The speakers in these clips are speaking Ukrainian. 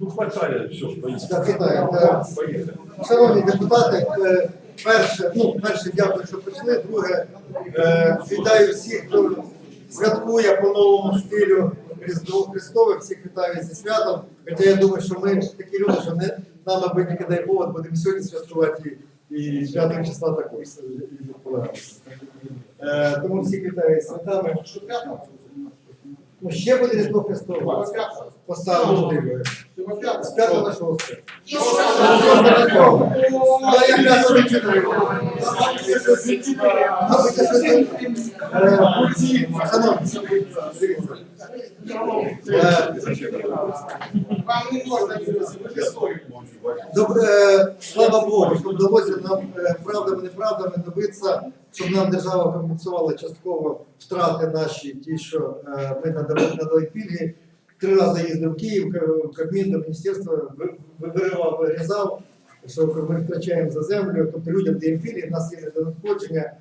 Ну, хватає, все, поїздка. Так. Поїхали. Шановні депутати, е, перше, ну, перше, дякую, що прийшли. Друге, е, вітаю всіх, хто святкує по новому стилю Різдво Христове. Всіх вітаю зі святом. Хоча я думаю, що ми такі люди, що не нам аби не кидай повод, будемо сьогодні святкувати і, і 5 числа також. Е, Тому всіх вітаю з святами. Ну, ще буде Різдво Христове. Поставимо стилю. З 5 на 6. Ну, якраз вичитаю. Мабуть, що це, е, Шановні, дивіться. Е, Добре, е, слава Богу, що вдалося нам е, правдами, неправдами добитися, щоб нам держава компенсувала частково втрати наші, ті, що е, ми надали, надали пільги. Три рази їздив в Київ, в Кабмін до міністерства, ви- виривав, вирізав, що ми втрачаємо за землю, тобто людям даємо пільги, в нас є недонадходження,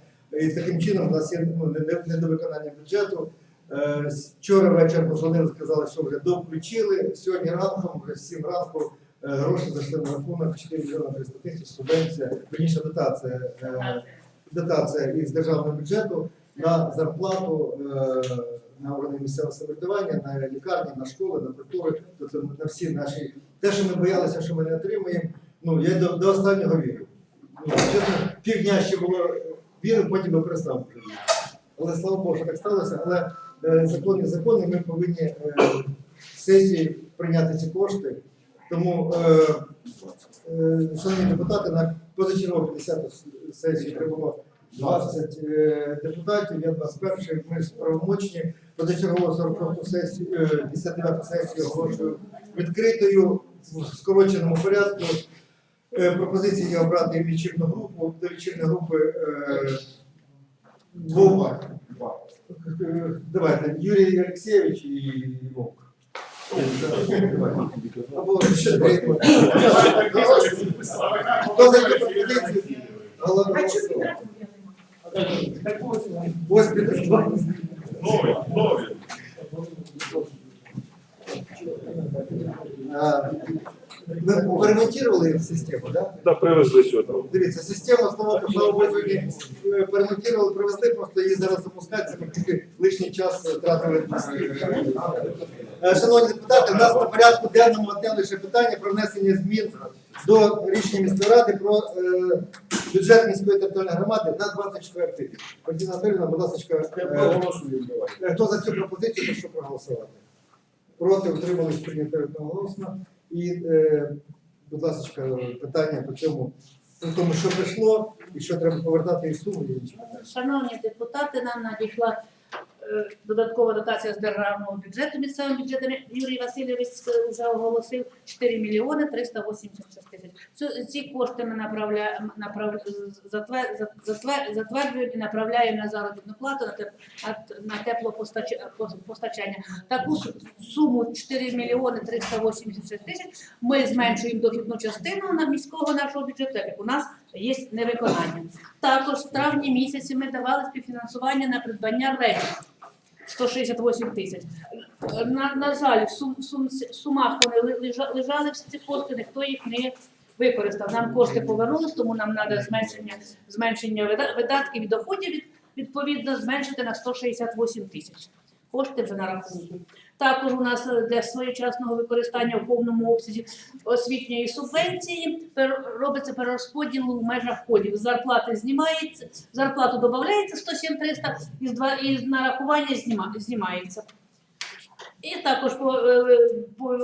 і таким чином у нас є ну, не- не- недовиконання бюджету. Е, Вчора вечір позвонили, сказали, що вже довключили. Сьогодні ранком, вже в 7 ранку, е, гроші зайшли на рахунок 4 мільйони 300 тисяч, субвенція, верніше дотація, дотація із державного бюджету на зарплату е, на органи місцевого самоврядування, на лікарні, на школи, на культури, тобто на всі наші. Те, що ми боялися, що ми не отримаємо, ну я до, до останнього вірю. Ну, чесно, півдня ще було віри, потім я перестав. Але слава Богу, що так сталося. Але е, закони закони, ми повинні е, в сесії прийняти ці кошти. Тому, е, е, шановні депутати, на позачергову 50 сесію прибуло 20 е, депутатів, я 21 ми справомочні. Позачергову 46 сесію, е, 59 сесію оголошую відкритою в скороченому порядку. Е, Пропозиція є обрати лічильну групу. До лічильної групи е, двох. Е, Давайте, Юрій Олексійович і Вовк. Хто за цю пропозицію? Ось. Новий, новий. Ви перемонтували систему, так? Да? Да, привезли сюди. Дивіться, система слава сьогодні перемонтували, привезли, просто її зараз запускається, ми тільки лишній час тратили. Е, Шановні депутати, у нас на порядку денному одне лише питання про внесення змін до рішення міської ради про е, бюджет міської територіальної громади на 24 рік. Валентина Анатолійовна, будь ласка, е, е, хто за цю пропозицію, прошу проголосувати. Проти утримались прийняти одноголосно. І, е, будь ласка, питання по цьому, по тому, що прийшло, і що треба повертати і інші питання. Шановні депутати, нам надійшла додаткова дотація з державного бюджету місцевим бюджетом. Юрій Васильович вже оголосив 4 мільйони 386 тисяч. Ці кошти ми направляємо, направ, затвер, затвер, і направляємо на заробітну плату на теплопостачання. Таку суму 4 мільйони 386 тисяч ми зменшуємо дохідну частину на міського нашого бюджету, як у нас є невиконання. Також в травні місяці ми давали співфінансування на придбання речі 168 тисяч. На, на жаль, в сум, сум, сумах вони лежали всі ці кошти, ніхто їх не використав. Нам кошти повернулись, тому нам треба зменшення, зменшення видатків і доходів відповідно зменшити на 168 тисяч. Кошти вже на рахунку. Також у нас е, для своєчасного використання в повному обсязі освітньої субвенції робиться перерозподіл у межах кодів. З Зарплати знімається, зарплату додається 107 300 і нарахування знімається. І також по, е, по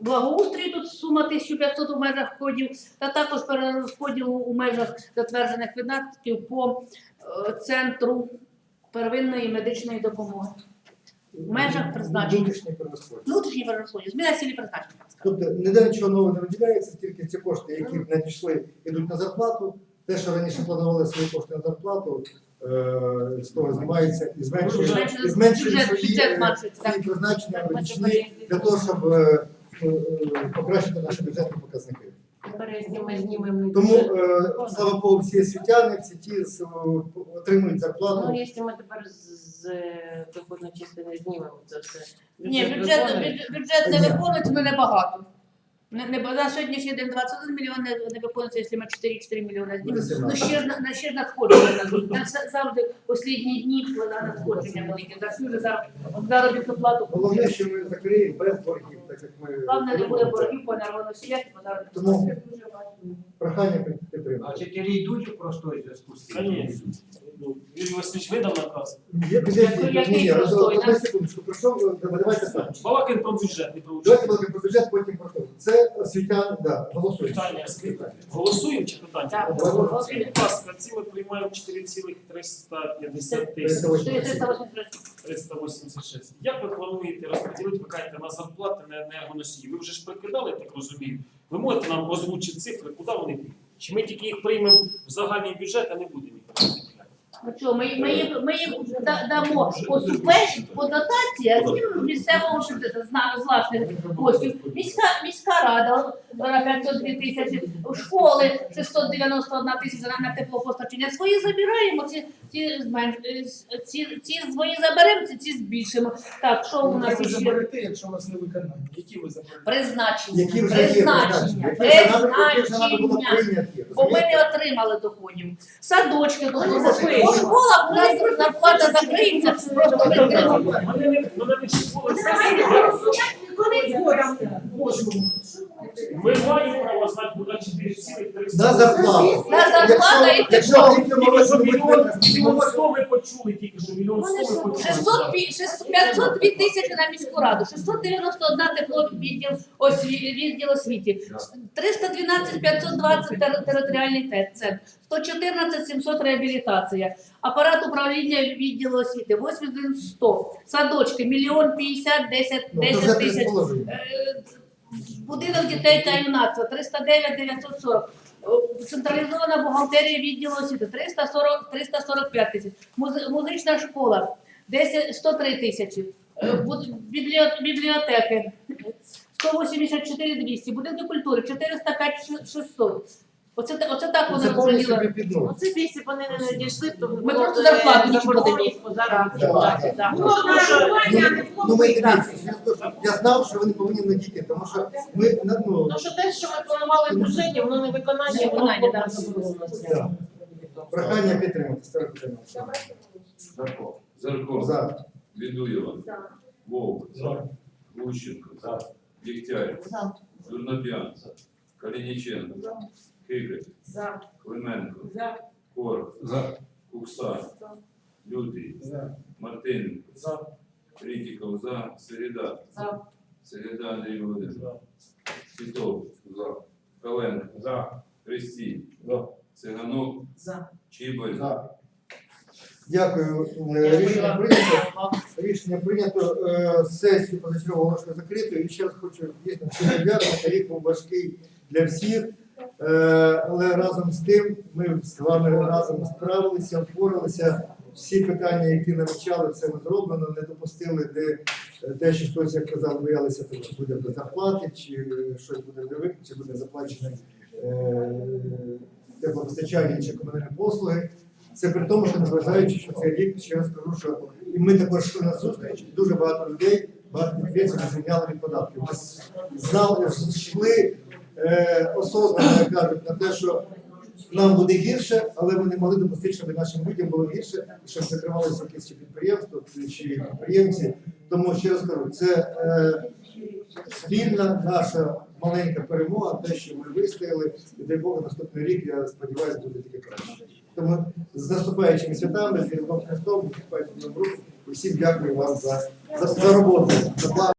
благоустрою тут сума 1500 у межах кодів, та також перерозподіл у межах затверджених видатків по е, центру первинної медичної допомоги. В межах призначення. Внутрішній перерозподіл. Внутрішній перерозподіл, зміна цілі призначення. так сказати. Тобто ніде нічого нового не виділяється, тільки ці кошти, які надійшли, йдуть на зарплату. Те, що раніше планували свої кошти на зарплату, е, з того знімається і зменшує, Зменшує і зменшує бюджет- свої, бюджет е, зменшується, так. свої призначення річні для того, щоб е, е, покращити наші бюджетні показники. Тепер ми знімемо Тому, е, слава Богу, всі освітяни, всі ті з- отримують зарплату. ну якщо ми тепер з- е, доходної частини знімемо це все. Ні, бюджет, бюджет, бюджет не виконується, але небагато. Не, не, на сьогоднішній день 21 мільйон не, не виконується, якщо ми 4,4 мільйони знімемо. Ну ще, на- на ще надходження. На завжди останні дні на надходження великі. За всю же зар- заробітну плату. Головне, що ми закриємо без боргів, так як ми Головне, не буде боргів по енергоносіях, по заробітну Тому- прохання А підтримати. вчителі йдуть у простой зв'язку з цим? Конечно. Ну, Юрій Васильович видав наказ. Є підійдіть, Який ні, ні, простой, одну да? секундочку, пройшов, давайте так. Балакин про бюджет, не про бюджет. Давайте балакаємо про бюджет, потім про то. Це освітян, да, голосуємо. Питання скільки? Голосуємо чи питання? Так. Скажіть, будь ласка, ці ми приймаємо 4,350 тисяч. 486. 386. Як ви плануєте розподілити, ви кажете, на зарплати на енергоносії? Ви вже ж прикидали, я так розумію. Ви можете нам озвучити цифри, куди вони підуть? Чи ми тільки їх приймемо в загальний бюджет, а не будемо їх що, ми, ми, їм, ми їм да- дамо по субвенції, по дотації, а з місцевого бюджету, з на- з власних коштів. Міська, міська рада на 502 тисячі, школи 691 тисяча на теплопостачання. Свої забираємо, ці, ці, зменш, е, з- ці, ці свої заберемо, ці, ці збільшимо. Так, що у нас ви ще? заберете, якщо у вас не виконання? Які ви заберете? Призначення, Які вже є призначення, призначення, призначення. Бо ми не отримали доходів. Садочки, тут Вони по школах у нас зарплата закриється, Вони не чіпали. Ми маємо право знати, куди 4,300. На зарплату. На зарплату і Якщо в цьому Тільки що мільйон, мільйон сто ми почули, тільки що мільйон сто ми почули. 600, пі- 600 502 тисячі на міську раду, 691 тепло відділ, осві, відділ освіті, 312 520 тер- територіальний те- центр, 114 700 реабілітація, апарат управління відділу освіти, 81 100, садочки, мільйон 50, 10, Ну, то 10 три з тисяч. половиною. Е, Будинок дітей та юнацтва 309 940. Е, Централізована бухгалтерія відділу освіти 340 345 тисяч. Музична школа 10 103 тисячі. Е, Бібліотеки 184 200. Будинки культури 405 600. Оце, оце так вони Це повністю розподілили. під ноги. Оце якщо б вони не надійшли, то Ми просто зарплату не платимо. Да. платі. да. Ну, Ну, ми дивіться, я знав, що вони повинні надійти, тому що ми на- ну, Ну що те, що ми планували в бюджеті, воно не виконання, воно Виконання, да. просто заборонено. да. прохання підтримати. Старе питання. Зарков. Зарков. За. Бедуева. Вовк. Гущенко. Дегтярь. Дурнопян. Калиниченко. Киглик. Клименко. Корх. Кукса. Лютий. Мартиненко. Критиков. За. Середа. За. Середа Андрій Володимирович. Титов. За. Коленко. За. Христій. Циганок. За. Чибаль. За. Дякую. Рішення прийнято. Рішення прийнято. Е, Сесію позачергового закритою. І ще раз хочу дійсно всім подякувати. Рік був важкий для всіх. Е, Але разом з тим ми з вами разом справилися, впоралися. Всі питання, які намічали, це ми зроблено, не допустили, де те, що хтось як казав, боялися, то буде без зарплати, чи щось буде не чи буде заплачено е, теплопостачання чи комунальні послуги. Це при тому, що незважаючи, що цей рік, ще раз кажу, що і ми також на зустріч, дуже багато людей, багато підприємців звільняли від податків. Ми знали, йшли е, кажуть, на те, що нам буде гірше, але ми не могли допустити, щоб нашим людям було гірше, щоб закривалися якісь підприємства, чи підприємці. Тому ще раз кажу, це е, спільна наша маленька перемога, те, що ми вистояли, і дай Бог наступний рік, я сподіваюся, буде тільки краще. Тому з наступаючими святами, з Різдвом Христом, наступаючим і всім дякую вам за, за, за роботу. за.